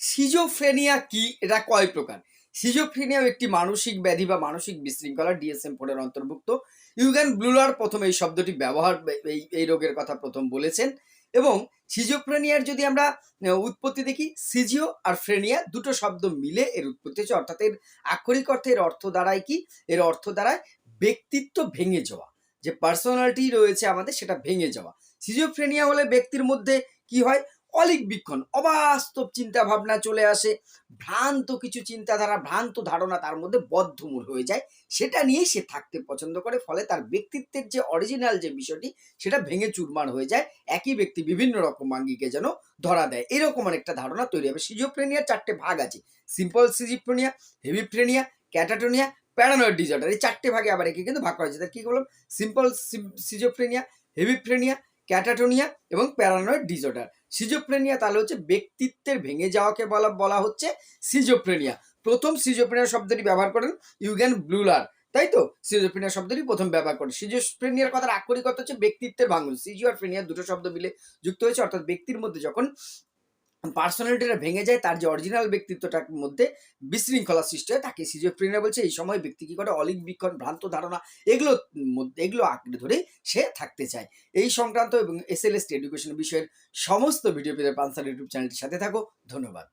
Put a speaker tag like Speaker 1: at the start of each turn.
Speaker 1: Schizophrenia কি? এটা কয় প্রকার? সিজোফ্রেনিয়া একটি মানসিক ব্যাধি বা মানসিক বিশৃঙ্খলা ডিএসএম ফোরের অন্তর্ভুক্ত। ইউগ্যান ব্লুলার প্রথম এই শব্দটি ব্যবহার, এই এই রোগের কথা প্রথম বলেছেন এবং সিজোফ্রেনিয়ার যদি আমরা উৎপত্তি দেখি, সিজিও আর ফ্রেনিয়া দুটো শব্দ মিলে এর উৎপত্তি হচ্ছে, অর্থাৎ এর আক্ষরিক অর্থে এর অর্থ দাঁড়ায় কি? এর অর্থ দাঁড়ায় ব্যক্তিত্ব ভেঙে যাওয়া। যে পার্সোনালিটি রয়েছে আমাদের, সেটা ভেঙে যাওয়া। সিজোফ্রেনিয়া হলে ব্যক্তির মধ্যে কি হয়? অলিক বিক্ষণ, অবাস্তব চিন্তা ভাবনা চলে আসে। ভ্রান্ত কিছু চিন্তাধারা, ভ্রান্ত ধারণা তার মধ্যে বদ্ধমূল হয়ে যায়। সেটা নিয়েই সে থাকতে পছন্দ করে, ফলে তার ব্যক্তিত্বের যে অরিজিনাল যে বিষয়টি, সেটা ভেঙে চুরমার হয়ে যায়। একই ব্যক্তি বিভিন্ন রকম আঙ্গিকে যেন ধরা দেয়। এরকম একটা ধারণা তৈরি হবে। সিজোফ্রেনিয়ার চারটে ভাগ আছে। Simple schizophrenia hebephrenia catatonia paranoid disorder এই চারটে ভাগে আবার একে কিন্তু ভাগ করা যায় কি বললাম? সিম্পল সিজোপ্রেনিয়া হেভিফ্রেনিয়া ক্যাটাটোনিয়া এবং প্যারানয়েড ডিসঅর্ডার। সিজোপ্রেনিয়া তাহলে হচ্ছে ব্যক্তিত্বের ভেঙে যাওয়াকে বলা বলা হচ্ছে সিজোপ্রেনিয়া। প্রথম সিজোপ্রেনিয়া শব্দটি ব্যবহার করেন ইউগ্যান ব্লুলার, তাই তো? সিজোপ্রেনিয়া শব্দটি প্রথম ব্যবহার করেন। সিজোপ্রেনিয়ার কথার আক্ষরিক অর্থ হচ্ছে ব্যক্তিত্বের ভাঙন। সিজিও আর প্রেনিয়া দুটো শব্দ মিলে যুক্ত হয়েছে, অর্থাৎ ব্যক্তির মধ্যে যখন পার্সোনালিটিটা ভেঙে যায়, তার যে অরিজিনাল ব্যক্তিত্বটার মধ্যে বিশৃঙ্খলা সৃষ্টি হয়, তাকে সিজোফ্রেনিয়া বলছে। এই সময় ব্যক্তি কি করে? অলিক বিক্ষণ, ভ্রান্ত ধারণা, এগুলো এগুলো আঁকড়ে ধরে সে থাকতে চায়। এই সংক্রান্ত এবং এস এল এস এডুকেশন বিষয়ের সমস্ত ভিডিও পেতে পানসার ইউটিউব চ্যানেলটির সাথে থাকো। ধন্যবাদ।